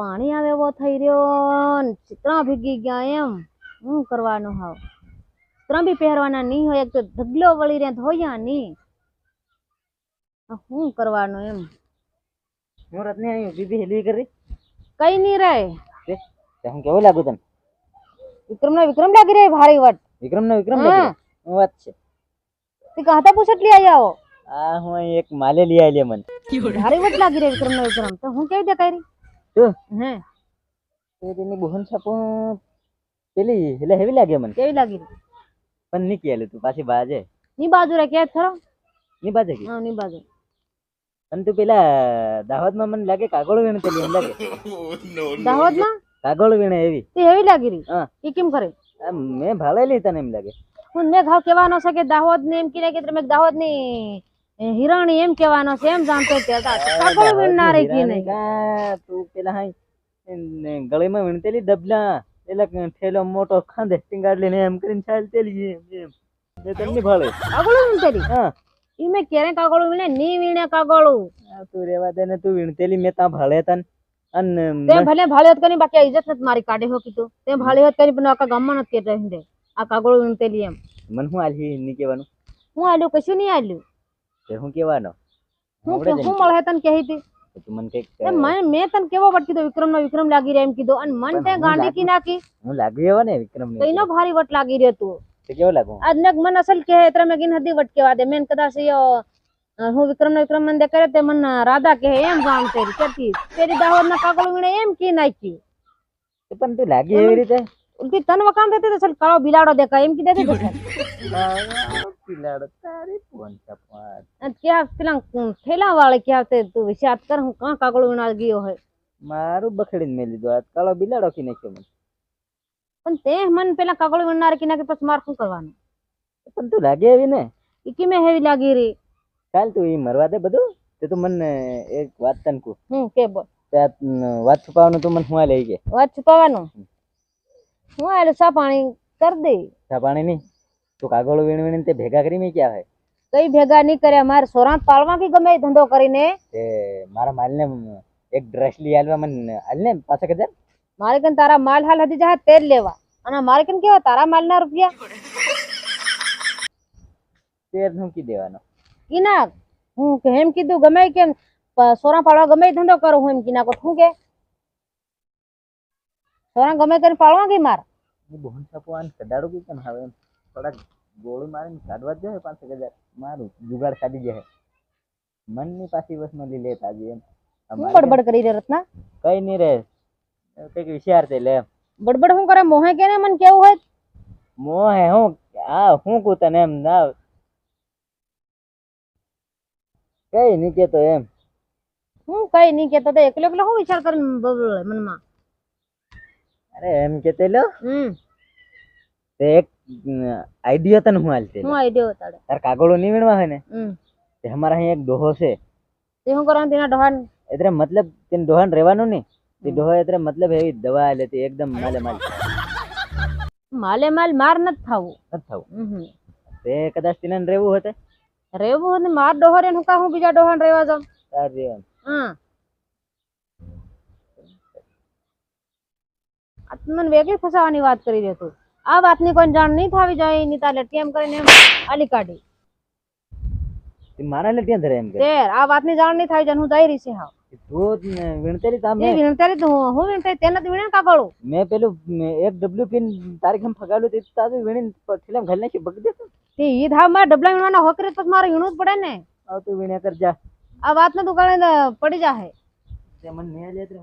પાણી આવે એવો થઈ રહ્યો ને ચિત્રા ભીગી ગયા એમ. શું કરવાનું હાવ? ચિત્રા બી પહેરવાના નહીં હોય એક તો ઢગલો વળી રહ્યા ધોયા નહીં. શું કરવાનું એમ? મુરત ને અહીં બીબી હેલી કરી? કઈ નહીં રે. હું કેવું લાગુ તને? વિક્રમ ને વિક્રમ લાગી રહે ભારી વટ વિક્રમ ને વિક્રમ. લાગી વાત છે. તે કહતા પૂછટ લઈ આવ્યા હો આ હું એક માલે લઈ આવેલી મને. ભારી વટ લાગી રહે વિક્રમ ને વિક્રમ. તો હું કેવી દે કરી? તું? હે તેની બહન છાપું પેલી એટલે હેવી લાગે મને. કેવી લાગી. પણ નહીં કહેલું તું પાછી બાજે. ની બાજુ રે કે ખરો? ની બાજે કે? હા ની બાજુ. અને તું પેલા દાહોદમાં મને લાગે કાગળ વીણે પેલી એમ લાગે. દાહોદમાં કાગળ વીણે એવી. તે એવી લાગી રહી હા. એ કેમ કરે મેં ભાળેલી તને એમ લાગે. હું મેં ઘાવ કેવા છે કે દાહોદ ને એમ કીધે કે તમે દાહોદની હિરાણી એમ કેવાનો છે એમ જાણતો તે કાગળ વીણનાર કે નહીં. કા તું પેલા હાઈ ગળીમાં વીણતેલી ડબલા એટલે ઠેલો મોટો ખાંદે ટીંગાડ લઈને એમ કરીને છાલ તેલી એમ એ તને નહીં ભાળે. કાગળ વીણતેલી? હા. ઈ મેં ક્યારે કાગળ વીણે ની વીણે કાગળ. તું રેવા દે ને તું વીણતેલી મેં ત્યાં ભાળે તન અને તે ભલે ભાળ્યો કરી બાકી ઇજ્જત નથી મારી કાઢે હો કીધું તે ભાળ્યો કરી પણ આખા ગામમાં નથી કે રહી દે આ કાગળ વીણતેલી એમ. મને હું આલી નહીં કહેવાનું? હું આલ્યું કશું નહીં આલ્યું. તે હું કહેવાનો? હું આવડે કે- જ હું મળે તને કહી હતી તો તું મને કંઈક તે મેં મેં તને કેવો વટ કીધો? વિક્રમ નો વિક્રમ લાગી રહ્યો એમ કીધું. અને મન પણ તે હું ગાંડી લાગુ- કી નાખી. હું લાગ્યું એવો ને વિક્રમ તો એનો ભારી વટ લાગી રહ્યો તું. તે કેવો લાગુ? આજ મેં મન અસલ કે એത്ര મેં ગીન હદી વટ કેવા દે. મેં કદાચ યો અ, હું વિક્રમ નો વિક્રમ મંદે કરે તે મન રાધા કહે એમ જાણ તેરી કેતી તેરી દાહોદ ના કાગળ વીણે એમ કી નાખી. તે પણ તું લાગી એવી રીતે? ઉલટી તન વકામ દેતી તો ચલ કાળો બિલાડો દેખાય. એમ કી દેતી તો પેલા ઠેલા વાળે ક્યાં તે વિચાર કર હું કાં કાગળ વીણા ગયો હોય. મારું બખડીને મેં લીધું આ કાળો બિલાડો કી નાખ્યો મને? પણ તે મન પેલા કાગળ વીણનાર કી નાખી પછી માર શું કરવાનું? પણ તું લાગે એવી ને? ઈ કી મેં હેવી લાગી રહી ચાલ તું એ મરવા દે બધું? તે તું મને એક વાત તને કહું. હું કે બોલ? તે આ, ન, વાત છુપાવવાનું તું મને હું લઈ કે? વાત છુપાવાનું હું આલે સા પાણી કર દે. પાણી નહીં? તું કાગળો વીણ વીણીને તે ભેગા કરી મેં ક્યાં હોય? કઈ ભેગા નહીં કર્યા. મારે સોરાંત પાળવા કે ગમે એ ધંધો કરીને. તે મારા માલને એક ડ્રેસ લઈ આલવા મને હાલ ને પાછા હજાર મારે કન તારા માલ હાલ હતી જા તેલ લેવા. અને મારે કન કેવા? તારા માલ ના રૂપિયા તેર હું કી દેવાનો? કી ના હું કે એમ કીધું ગમે ઈ કેમ પ- સોરા પાડવા ગમે ઈ ધંધો કરું હું એમ કી નાખો. શું કે? સોરા ગમે કરીને પાડવા કે માર? એ બોહન છાપવાન કડાડું કી કેમ હવે એમ? થોડાક ગોળી મારીને કાઢવા જ જાય પાંચ હજાર મારું જુગાડ કાઢી જાય. મનની પાછી વસમાં લઈ લેતા આજે એમ. શું બડબડ કરી રે રત્ના? કઈ નહીં રે કંઈક વિચાર છે લે બડબડ શું કરે? મોહે કે મન કેવું હોય? મોહે હું આ હું કહું તને એમ ના. કઈ નહીં કેતો એમ. હું કઈ નહીં કેતો તો એકલો એકલો હું વિચાર કરીને મનમાં? અરે એમ કેતે લો. હમ. તે એક આઈડિયા તને હું હાલતે હું આઈડિયો તારે તાર કાગળો નહીં વીણવા હોય ને? તે અમારા અહીં એક ડોહો છે. તે હું કરવાનું તેના ડોહાન? એટલે મતલબ તેને ડોહાન રહેવાનું નહીં. તે ડોહો એટલે મતલબ એવી દવા લેતી એકદમ માલે માલ. માલે માલ માર નથી થાવું. નથી થાવું. તે કદાચ તેને રહેવું હોતે? રેવું હોય માર માર ડોહરે હું કા હું બીજા ડોહાન રહેવા જાઉં? તાર રહેવાનું હા આ તું મને ફસાવાની વાત કરી રહ્યો તું. આ વાતની કોઈ જાણ નહીં થવી જોઈએ નીતા તાલે એમ કરીને અલી કાઢી. મારા લે ત્યાં ધરે એમ કે? આ વાતની જાણ નહીં થવી જોઈએ હું જઈ રહી છે હા પડી જાય